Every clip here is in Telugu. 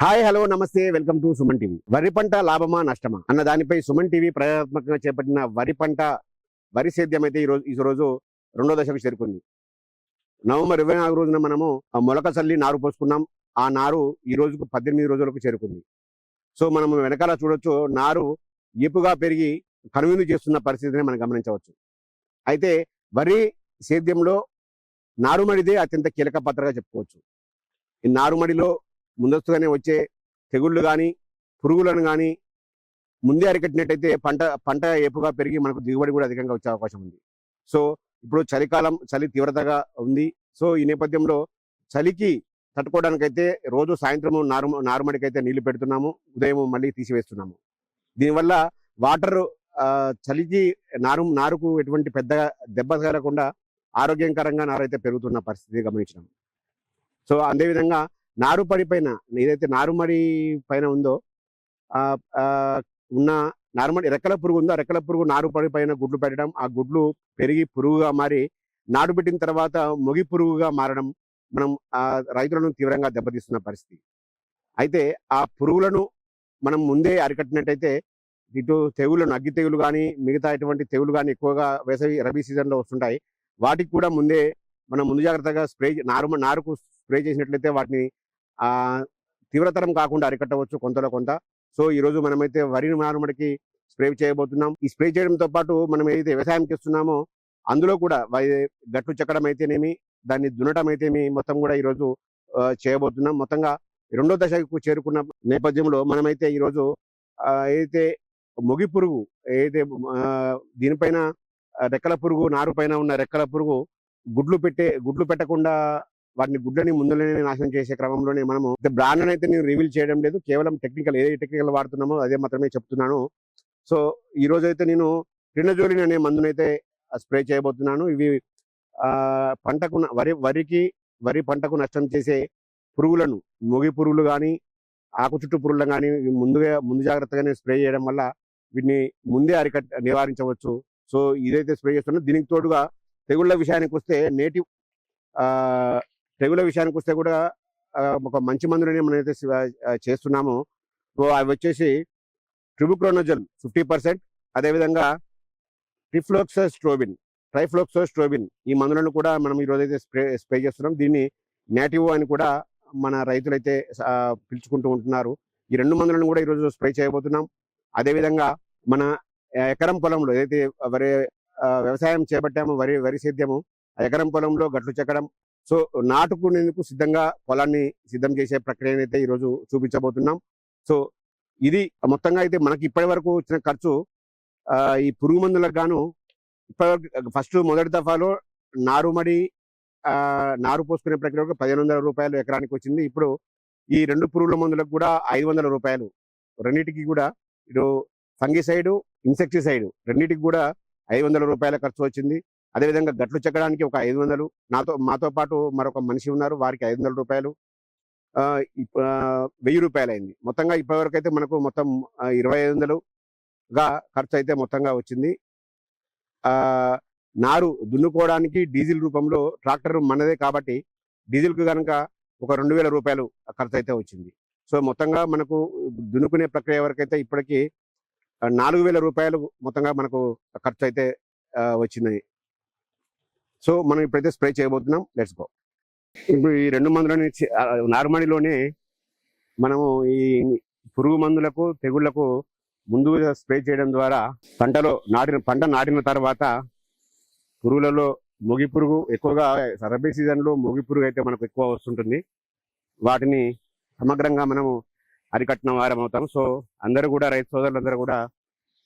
హాయ్ హలో నమస్తే వెల్కమ్ టు సుమన్ టీవీ. వరి పంట లాభమా నష్టమా? అన్న దానిపై సుమన్ టీవీ ప్రయోగాత్మకంగా చేపట్టిన వరి పంట వరి సేద్యం అయితే ఈ రోజు ఈ రోజు రెండో దశకు చేరుకుంది. నవంబర్ ఇరవై నాలుగు రోజున మనము ఆ మొలక చల్లి నారు పోసుకున్నాం. ఆ నారు ఈ రోజుకు పద్దెనిమిది రోజులకు చేరుకుంది. సో మనం వెనకాల చూడొచ్చు నారు ఏపుగా పెరిగి కనువిందు చేస్తున్న పరిస్థితిని మనం గమనించవచ్చు. అయితే వరి సేద్యంలో నారుమడిదే అత్యంత కీలక పాత్రగా చెప్పుకోవచ్చు. ఈ నారుమడిలో ముందస్తుగానే వచ్చే తెగుళ్ళు కానీ పురుగులను కానీ ముందే అరికట్టినట్టయితే పంట పంట ఏపుగా పెరిగి మనకు దిగుబడి కూడా అధికంగా వచ్చే అవకాశం ఉంది. సో ఇప్పుడు చలికాలం చలి తీవ్రతగా ఉంది. సో ఈ నేపథ్యంలో చలికి తట్టుకోవడానికైతే రోజు సాయంత్రము నారు నారుమడికైతే నీళ్ళు పెడుతున్నాము. ఉదయం మళ్ళీ తీసివేస్తున్నాము. దీనివల్ల వాటర్ చలికి నారు నారుకు ఎటువంటి పెద్ద దెబ్బ తగలకుండా ఆరోగ్యకరంగా నారైతే పెరుగుతున్న పరిస్థితి గమనించినాము సో అదేవిధంగా నారుపడి పైన ఏదైతే నారుమడి పైన ఉందో ఆ ఉన్న నారుమడి రెక్కల పురుగు ఉందో ఆ రెక్కల పురుగు నారుపడి పైన గుడ్లు పెట్టడం ఆ గుడ్లు పెరిగి పురుగుగా మారి నాడు పెట్టిన తర్వాత మొగి పురుగుగా మారడం మనం ఆ రైతులను తీవ్రంగా దెబ్బతీస్తున్న పరిస్థితి. అయితే ఆ పురుగులను మనం ముందే అరికట్టినట్టయితే ఇటు తెగులను అగ్గి తెగులు కానీ మిగతా ఎటువంటి తెగులు కానీ ఎక్కువగా వేసవి రబీ సీజన్లో వస్తుంటాయి. వాటికి కూడా ముందే మనం ముందు జాగ్రత్తగా స్ప్రే నారు నారుకు స్ప్రే చేసినట్లయితే వాటిని తీవ్రతరం కాకుండా అరికట్టవచ్చు కొంతలో కొంత. సో ఈ రోజు మనమైతే వరి నారుమడికి స్ప్రే చేయబోతున్నాం. ఈ స్ప్రే చేయడంతో పాటు మనం ఏదైతే వ్యవసాయం చేస్తున్నామో అందులో కూడా గట్టు చెక్కడం అయితేనేమి దాన్ని దున్నటం అయితేమి మొత్తం కూడా ఈరోజు చేయబోతున్నాం. మొత్తంగా రెండో దశకు చేరుకున్న నేపథ్యంలో మనమైతే ఈరోజు ఏదైతే మొగి పురుగు ఏదైతే దీనిపైన రెక్కల పురుగు నారు పైన ఉన్న రెక్కల పురుగు గుడ్లు పెట్టే గుడ్లు పెట్టకుండా వాటిని గుడ్లని ముందులోనే నాశనం చేసే క్రమంలోనే మనము బ్రాండ్ అయితే నేను రివీల్ చేయడం లేదు కేవలం టెక్నికల్ ఏదైతే టెక్నికల్ వాడుతున్నామో అదే మాత్రమే చెప్తున్నాను. సో ఈ రోజు అయితే నేను ట్రినజోలిన్ అనే మందునైతే స్ప్రే చేయబోతున్నాను. ఇవి పంటకు వరి వరికి వరి పంటకు నష్టం చేసే పురుగులను మొగి పురుగులు కానీ ఆకు చుట్టూ పురుగులను కానీ ముందుగా ముందు జాగ్రత్తగానే స్ప్రే చేయడం వల్ల వీటిని ముందే అరికట్ నివారించవచ్చు. సో ఇదైతే స్ప్రే చేస్తున్నా. దీనికి తోడుగా తెగుళ్ళ విషయానికి వస్తే నేటివ్ తెగుల విషయానికి వస్తే కూడా ఒక మంచి మందులని మనమైతే చేస్తున్నాము. సో అవి వచ్చేసి ట్రిబుక్రోనోజల్ ఫిఫ్టీ పర్సెంట్ అదేవిధంగా ట్రిఫ్లోక్సోస్ట్రోబిన్ ట్రైఫ్లోక్సోస్ట్రోబిన్ ఈ మందులను కూడా మనం ఈ అయితే స్ప్రే స్ప్రే చేస్తున్నాం. దీన్ని నేటివ్ అని కూడా మన రైతులైతే పిలుచుకుంటూ ఉంటున్నారు. ఈ రెండు మందులను కూడా ఈరోజు స్ప్రే చేయబోతున్నాం. అదేవిధంగా మన ఎకరం పొలంలో ఏదైతే వరి వ్యవసాయం చేపట్టామో వరి వరి సేద్యము ఎకరం పొలంలో గట్లు చెక్కడం సో నాటుకునేందుకు సిద్ధంగా పొలాన్ని సిద్ధం చేసే ప్రక్రియను అయితే ఈరోజు చూపించబోతున్నాం. సో ఇది మొత్తంగా అయితే మనకి ఇప్పటి వరకు వచ్చిన ఖర్చు ఆ, ఈ పురుగు మందులకు గాను ఇప్పటివరకు ఫస్ట్ మొదటి దఫాలో నారుమడి ఆ, నారు పోసుకునే ప్రక్రియకు పదిహేను వందల రూపాయలు ఎకరానికి వచ్చింది. ఇప్పుడు ఈ రెండు పురుగుల మందులకు కూడా ఐదు వందల రూపాయలు. రెండింటికి కూడా ఇటు ఫంగిసైడ్ ఇన్సెక్టిసైడ్ రెండింటికి కూడా ఐదు వందల రూపాయల ఖర్చు వచ్చింది. అదేవిధంగా గట్లు చెక్కడానికి ఒక ఐదు వందలు. నాతో మాతో పాటు మరొక మనిషి ఉన్నారు. వారికి ఐదు వందల రూపాయలు. వెయ్యి రూపాయలు అయింది మొత్తంగా ఇప్పటివరకు అయితే మనకు మొత్తం ఇరవై ఐదు వందలుగా ఖర్చు అయితే మొత్తంగా వచ్చింది. నారు దున్నుకోవడానికి డీజిల్ రూపంలో ట్రాక్టర్ మనదే కాబట్టి డీజిల్కు కనుక ఒక రెండు వేల రూపాయలు ఖర్చు అయితే వచ్చింది. సో మొత్తంగా మనకు దున్నుకునే ప్రక్రియ వరకు అయితే ఇప్పటికీ నాలుగు వేల రూపాయలు మొత్తంగా మనకు ఖర్చు అయితే వచ్చింది. సో మనం ఇప్పుడైతే స్ప్రే చేయబోతున్నాం. లెట్స్ గో ఇప్పుడు ఈ రెండు మందులని నార్మడిలోనే మనము ఈ పురుగు మందులకు తెగుళ్ళకు ముందుగా స్ప్రే చేయడం ద్వారా పంటలో నాటిన పంట నాటిన తర్వాత పురుగులలో మొగి పురుగు ఎక్కువగా రబీ సీజన్లో మొగి పురుగు అయితే మనకు ఎక్కువ వస్తుంటుంది. వాటిని సమగ్రంగా మనము అరికట్టిన వారం అవుతాం. సో అందరూ కూడా రైతు సోదరులందరూ కూడా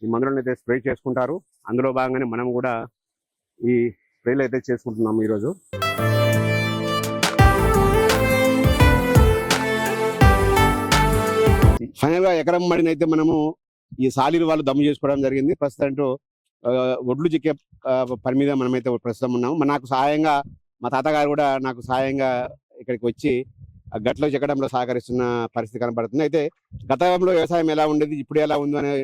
ఈ మందులను అయితే స్ప్రే చేసుకుంటారు. అందులో భాగంగానే మనం కూడా ఈ స్ప్రేలు అయితే చేసుకుంటున్నాము ఈరోజు. ఫైనల్గా ఎకరం మడిని అయితే మనము ఈ సాలీలు వాళ్ళు దమ్ము చేసుకోవడం జరిగింది. ప్రస్తుతం ఒడ్లు చిక్కే పని మీద మనమైతే ప్రస్తుతం ఉన్నాం నాకు సహాయంగా మా తాతగారు కూడా నాకు సహాయంగా ఇక్కడికి వచ్చి గట్లో చెక్కడంలో సహకరిస్తున్న పరిస్థితి కనబడుతుంది. అయితే గతంలో వ్యవసాయం ఎలా ఉండేది ఇప్పుడు ఎలా ఉందో అనే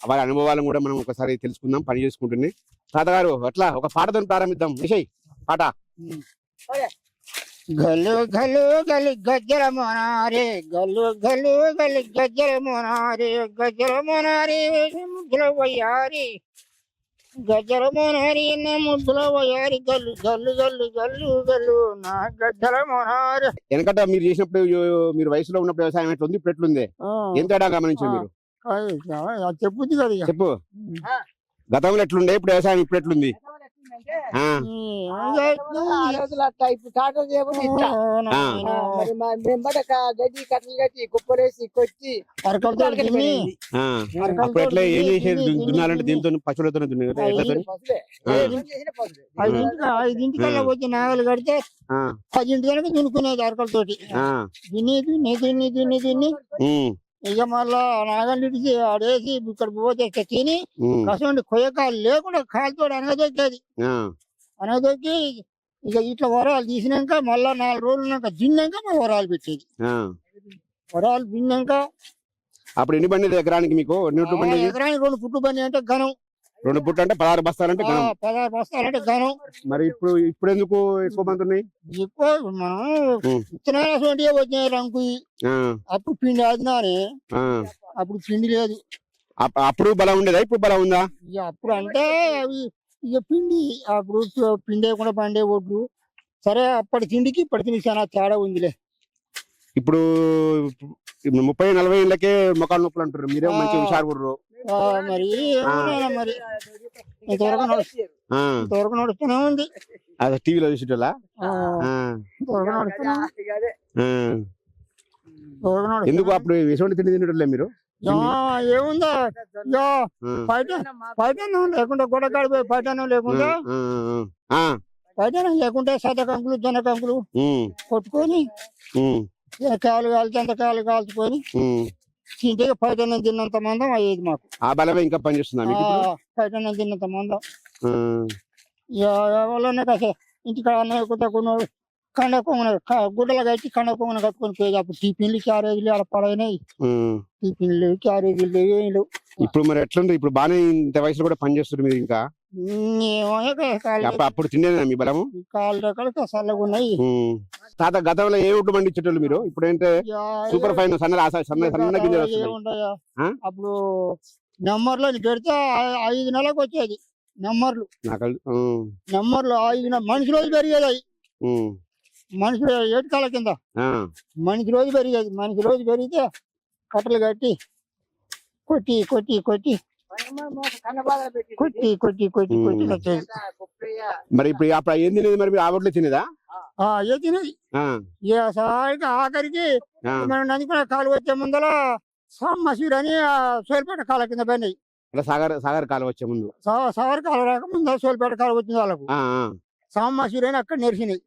వారి అనుభవాలను కూడా మనం ఒకసారి తెలుసుకుందాం పని చేసుకుంటుంది. తాతగారు అట్లా ఒక పాటతో ప్రారంభిద్దాం. విషయ్ పాట. గల్లు గల్లు గల్లి గజ్జల మొనారి గల్లు గల్లు గల్లి గజ్జల మొనారి గజ్జల మొనారి ముద్దుల వయ్యారి. గజ్జల మొనారి నా ముద్దుల వయ్యారి. గల్లు గల్లు గల్లు గల్లు గల్లు నా గజ్జల మొనారి. వెనకట మీరు చేసినప్పుడు మీరు వయసులో ఉన్నప్పుడు వ్యవసాయం ఎట్లుంది? ఇప్పుడు ఎట్లుంది? తేడా గమనించారు మీరు? చెప్పుద్ది కదా. చెప్పు గతంలో ఎట్లుండే? ఇప్పుడు వ్యవసాయం ఇప్పుడు ఎట్లుంది? గడ్డి కట్టలు కట్టి అప్పుడు ఎట్లా ఏం చేసేది? దున్ని, దున్నాలంటే దున్ని. దీంతో పశువులతో ఐదింటికల్లా వచ్చి నాగలు కడితే పదింటి కనుక దున్నుకునేది అరకలతోటి ఆ, దున్ని దున్ని దున్ని దున్ని. దున్ని ఇక మళ్ళా నాగలు ఇడిచి ఆడేసి ఇక్కడ పోతే తిని కసండి కొయ్యకాలు లేకుండా కాలుతో అనగదొక్కేది. అనగదొక్కి ఇక ఇట్లా వరాలు తీసినాక మళ్ళా నాలుగు రోజులు దిన్నాక మా వరాలు పెట్టేది. వరాలు దిన్నాక అప్పుడు ఎన్ని బండి ఎకరానికి మీకు? బండి ఎకరానికి రెండు పుట్టు పని అంటే ఘనం. రెండు పుట్టు అంటే పదహారు బస్తాలంటే ఆ, గణం పదహారు బస్తాలంటే ఘనం. మరి ఇప్పుడు ఇప్పుడు ఎందుకు ఎక్కువ మంది ఉన్నాయి? ఎక్కువ మనం. విత్తనాలు వచ్చినాయి రంకు ఆ, అప్పుడు పిండి ఆదినానే ఆ. అప్పుడు పిండి లేదు. అప్- అప్పుడు బలం ఉండేదా? ఇప్పుడు బలం ఉందా? ఇక అప్పుడు అంటే అవి ఇక పిండి అప్పుడు ప- పిండి వేయకుండా పండే ఒడ్లు. సరే అప్పటి తిండికి ఇప్పటి తిండికి చాలా తేడా ఉందిలే. ఇప్పుడు ముప్పై నలభై ఏళ్ళకే మొక్కలు నొప్పులు అంటారు మీరే మంచి ఆ. హుషారు మరి మరి? ఇంతవరకు ఇంతవరకు నడుస్తూనే ఉంది. అదే టీవీలో చూసేటోళ్ళ? ఇంతవరకు నడుస్తూనే ఉంది. ఇక అదే. ఇంతవరకు నడుస్తూనే ఎందుకు. అప్పుడు ఎటువంటి తిండి తింటుండే మీరు? ఏముందా? బయటనం లేకుండా గొడకాడు పోయి బయటనం లేకుండా బయటనం లేకుండా సత కంకులు జొన్న కంకులు కొట్టుకొని కాలు కాల్చి అంత కాలు కాల్చుకొని తింటే బయటనం తిన్నంత మందం అయ్యేది మాకు. ఆ బలమే ఇంకా పనిచేస్తుందా మీకు ఇప్పుడు? తిన్నంత మందం. ఎవరన్నా కాసే ఇంటికాడ కొనుడు కండ కొంగన గుడ్డలు కట్టి కండ కొంగన కట్టుకొని పోయేది. అప్పుడు టిఫిన్లు క్యారేజీలు ఆడ పడైనాయి. టిఫిన్లు క్యారేజీలు లేవు, ఏం లేవు ఇప్పుడు మరి ఎట్లుంది? ఇప్పుడు బాగానే ఇంత వయసులో కూడా పని చేస్తారు మీరు ఇంకా? ఏమో ఇక కాళ్ళు అప్పుడు అప్పుడు తినేదా మీ బలము? కాళ్ళు రెక్కలు చల్లగా ఉన్నాయి. ఉమ్. తాత గతంలో ఏ ఒడ్లు పండించేటోళ్ళు మీరు? ఇప్పుడు ఏంటంటే సూపర్ ఫైన్ సన్న రాస- సన్న సన్న గింజలు ఇక వస్తున్నాయి. ఏముంటాయా? ఆ? అప్పుడు నెంబర్లో పెడితే ఐ- ఐదు నెలలకు వచ్చేది. నెంబర్లు. నాకు అది- ఉమ్, నెంబర్లు ఐదు నె- మనిషి రోజు పెరిగేది అవి. ఉమ్, మనిషి ఏడు కాల కింద. మనిషి రోజు పెరిగేది మనిషి రోజు పెరిగితే కట్టలు కట్టి కొట్టి కొట్టి కొట్టి కొట్టి కొట్టి కొట్టి కొట్టి. వచ్చేది. మరి ఇప్పుడు అప్పుడు ఏం తినేది మరి? ఆ ఒడ్లు తినేదా? ఏ తినేది? ఇక సారికి ఆఖరికి. మనం నందుకున్న కాలు వచ్చే ముందర సామసూరి అని సోలిపేట కాల కింద పోయినాయి సాగర్ సాగర్ కాలం వచ్చే ముందు. సాగర్ కాలు రాకముందు సోలిపేట కాలు వచ్చింది వాళ్ళకు. సామసూరి అని అక్కడ నెరిసినాయి.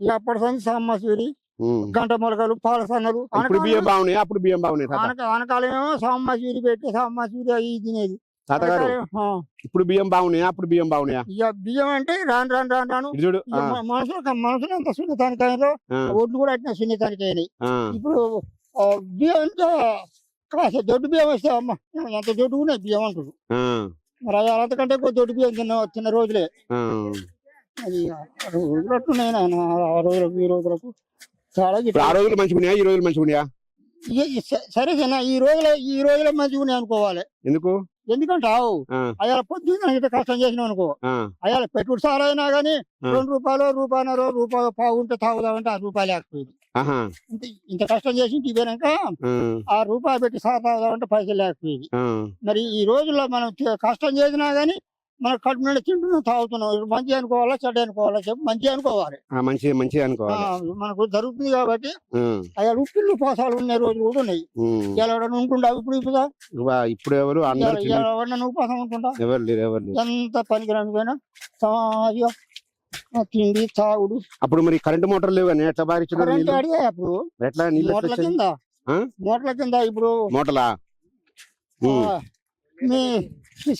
ఇక అప్పటి సంది సామసూరి. గంట మొలకలు పాల సన్నలు ఇప్పుడు బియ్యం బాగున్నాయి? అప్పుడు బియ్యం బాగున్నాయి ఆనకాలమేమో సామసూరి పెట్టి సామసూరి అవి తినేది. తాతగారు ఇప్పుడు బియ్యం బాగున్నాయా? అప్పుడు బియ్యం బాగున్నాయా? ఇక బియ్యం అంటే రాను రాను రాను రాను. ఇది చూడు ఇక ఆ, మ- మనుషులు మనుషులు ఎంత సున్నితానికి అయినారో ఒడ్లు కూడా అట్లా సున్నితానికి అయినాయి ఇప్పుడు బియ్యం అంటే కాస్త దొడ్డు బియ్యం వస్తే అమ్మ ఎంత దొడ్డు బియ్యం అంటారు మరి అది అంతకంటే దొడ్డు బియ్యం తిన్న తిన్న రోజులే. అది రోజులు అట్టున్నాయి నాయన ఆ రోజులకు ఈ రోజులకు చాలా ఇప్పుడు ఆ రోజులు మంచిగా ఉన్నాయా? ఈ రోజులు మంచిగా ఉన్నాయా? ఇక ఈ స- సరే చిన్న ఈ రోజుల ఈ రోజుల మంచిగా ఉన్నాయి అనుకోవాలి. ఎందుకు? ఎందుకంటే ఆవు ఆ, అయ్యాల పొద్దున్న కష్టం చేసినావు అనుకో. ఆ, అయ్యాల పెట్టుడు సారైనా కానీ ఆ. రెండు రూపాయలు రూపాయన్నర రూపాయి పావు ఉంటే తాగుదామంటే ఆ రూపాయలు లేకపోయింది. ఆహా, ఇంత ఇంత కష్టం చేసి పోయినాక ఆ, ఆ రూపాయి పెట్టి సార్ తాగుదామంటే పైసలు లేకపోయింది. ఆ, మరి ఈ రోజుల్లో మనం చే- కష్టం చేసినా గానీ మన కడుపు నిండా తింటున్నాం తాగుతున్నాం. మంచి అనుకోవాలా చెడ్డ అనుకోవాలా చెప్పు మంచి అనుకోవాలి. ఆ, మంచి మంచిగా ఆ, అనుకోవాలి మనకు జరుగుతుంది కాబట్టి అయ్యా ఉప్పిళ్ళు పోసాలు ఉన్న రోజులు కూడా ఉన్నాయి. ఎవరైనా ఉంటుండా ఇప్పుడు ఇప్పుడు? ఇప్పుడు ఎవరు? ఎవరైనా ఉపాసం ఉంటుండా? ఎవరు లేరు ఎవరు ఎంత పనికిరాని పోయినా ఆ తిండి తాగుడు. అప్పుడు మరి కరెంట్ మోటార్ లేవు కానీ ఎట్లా అప్పుడు? ఎట్లా? మోటార్ల? కింద? మోటార్ల కింద ఇప్పుడు? ఉమ్, మీ ఈ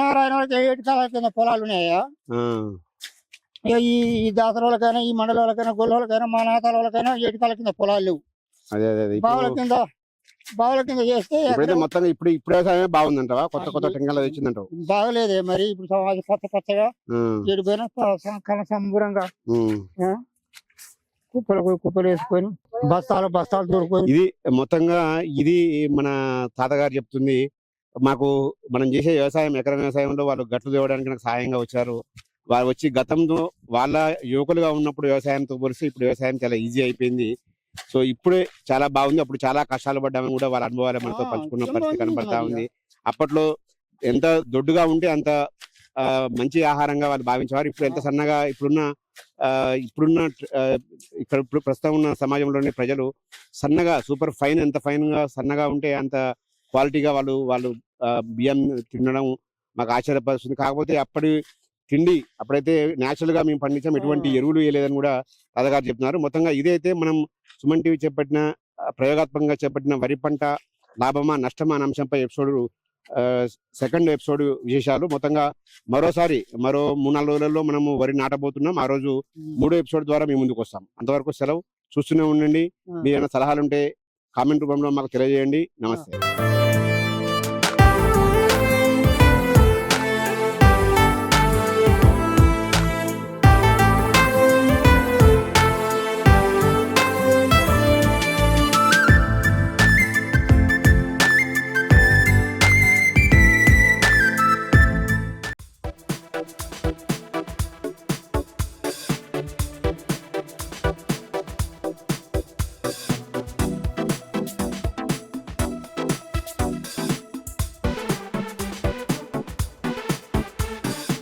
నారాయణ వాళ్ళకి ఏడు కాలాల కింద పొలాలు ఉన్నాయా? ఇక ఈ ఈ దాసర వాళ్ళకైనా ఈ మండల వాళ్ళకైనా గొల్ల వాళ్ళకైనా మా నాతాల వాళ్ళకైనా ఏడు కాలాల కింద పొలాలు లేవు. బావుల కింద బావుల కింద చేస్తే మొత్తంగా ఇప్పుడు ఇప్పుడు బాగుందంటావా? కొత్త కొత్త టెంకాయలు వచ్చిందంటావు. బాగలేదే మరి. ఇప్పుడు సమాజం పచ్చ పచ్చగా ఆ, చెడిపోయిన కల సంబరంగా. కుప్పలు కుప్పలు వేసుకొని బస్తాలు బస్తాలు దొరుకుని ఇది మొత్తంగా ఇది మన తాతగారు చెప్తుంది. మాకు మనం చేసే వ్యవసాయం ఎకరం వ్యవసాయంలో వాళ్ళు గట్లు తేవడానికి నాకు సహాయంగా వచ్చారు. వారు వచ్చి గతంలో వాళ్ళ యువకులుగా ఉన్నప్పుడు వ్యవసాయంతో పోలిస్తే ఇప్పుడు వ్యవసాయం చాలా ఈజీ అయిపోయింది. సో ఇప్పుడే చాలా బాగుంది. అప్పుడు చాలా కష్టాలు పడ్డామని కూడా వాళ్ళ అనుభవాలు మనతో పంచుకున్న పరిస్థితి కనబడతా ఉంది. అప్పట్లో ఎంత దొడ్డుగా ఉంటే అంత ఆ, మంచి ఆహారంగా వాళ్ళు భావించేవారు. ఇప్పుడు ఎంత సన్నగా ఇప్పుడున్న ఇప్పుడున్న ఇక్కడ ఇప్పుడు ప్రస్తుతం ఉన్న సమాజంలోని ప్రజలు సన్నగా సూపర్ ఫైన్ ఎంత ఫైన్గా సన్నగా ఉంటే అంత క్వాలిటీగా వాళ్ళు వాళ్ళు బియ్యం తినడం మాకు ఆశ్చర్యపరుస్తుంది. కాకపోతే అప్పటి తిండి అప్పుడైతే న్యాచురల్గా మేము పండించాం ఎటువంటి. ఎరువులు వేయలేదని కూడా తాతగారు చెప్తున్నారు. మొత్తంగా ఇదైతే మనం సుమన్ టీవీ చేపట్టిన ప్రయోగాత్మకంగా చేపట్టిన వరి పంట లాభమా నష్టమా అనే అంశంపై ఎపిసోడ్ సెకండ్ ఎపిసోడ్ విశేషాలు. మొత్తంగా మరోసారి మరో మూడు నాలుగు రోజులలో మనము వరి నాటబోతున్నాం. ఆ రోజు మూడో ఎపిసోడ్ ద్వారా మీ ముందుకు వస్తాం. అంతవరకు సెలవు. చూస్తూనే ఉండండి. మీరు ఏమైనా సలహాలు ఉంటే కామెంట్ రూపంలో మాకు తెలియజేయండి. నమస్తే.